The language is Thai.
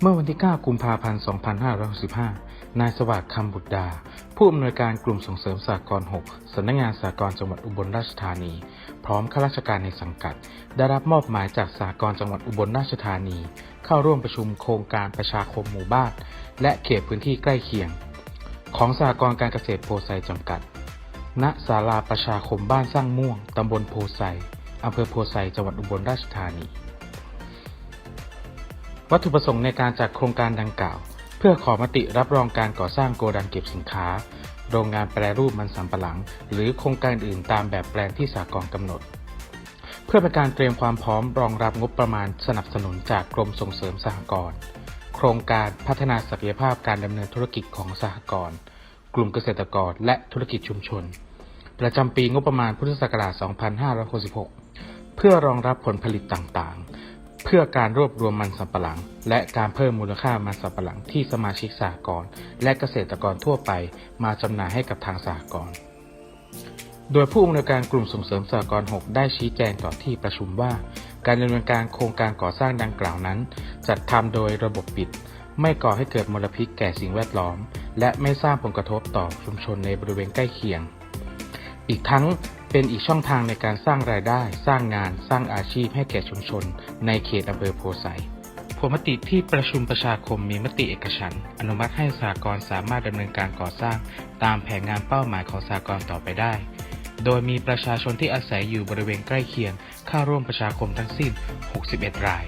เมื่อวันที่ 9 กุมภาพันธ์ 2565 นายสวัสดิ์คำบุตรดา ผู้อำนวยการกลุ่มส่งเสริมสากล6สำนักงานสากลจังหวัดอุบลราชธานี พร้อมข้าราชการในสังกัด ได้รับมอบหมายจากสากลจังหวัดอุบลราชธานี เข้าร่วมประชุมโครงการประชาคมหมู่บ้าน และเขตพื้นที่ใกล้เคียง ของสากลการเกษตรโพไซจำกัด ณ ศาลาประชาคมบ้านสร้างม่วง ตำบลโพไซอำเภอโพไซจังหวัดอุบลราชธานี วัตถุประสงค์ในการจัดโครงการดังกล่าว เพื่อขอมติรับรองการก่อสร้างโกดังเก็บสินค้า โรงงานแปรรูปมันสำปะหลัง หรือโครงการอื่นตามแบบแปลนที่สากลกำหนด เพื่อเป็นการเตรียมความพร้อมรองรับงบประมาณสนับสนุนจากกรมส่งเสริมสหกรณ์โครงการพัฒนาศักยภาพการดำเนินธุรกิจของสหกรณ์กลุ่มเกษตรกรและธุรกิจชุมชน ประจำปีงบประมาณพุทธศักราช 2566 เพื่อรองรับผลผลิตต่างๆ เพื่อการรวบรวมมันสำปะหลัง และการเพิ่มมูลค่ามันสำปะหลังที่สมาชิกสหกรณ์และเกษตรกรทั่วไปมาจำหน่ายให้กับทางสหกรณ์โดยผู้อำนวยการกลุ่มส่งเสริมสหกรณ์ 6 ได้ชี้แจงต่อที่ประชุมว่า การดำเนินการโครงการก่อสร้างดังกล่าวนั้น จัดทำโดยระบบปิด ไม่ก่อให้เกิดมลพิษแก่สิ่งแวดล้อม และไม่สร้างผลกระทบต่อชุมชนในบริเวณใกล้เคียง อีกทั้ง เป็นอีกช่องทางในการสร้างรายได้ สร้างงาน สร้างอาชีพให้แก่ชุมชน ในเขตอำเภอโพไซผลมติที่ประชุมประชาคมมีมติเอกฉันท์อนุมัติให้สากรสามารถดำเนินการก่อสร้าง ตามแผนงานเป้าหมายของสากรต่อไปได้ โดยมีประชาชนที่อาศัยอยู่บริเวณใกล้เคียงเข้าร่วมประชาคมทั้งสิ้น 61 ราย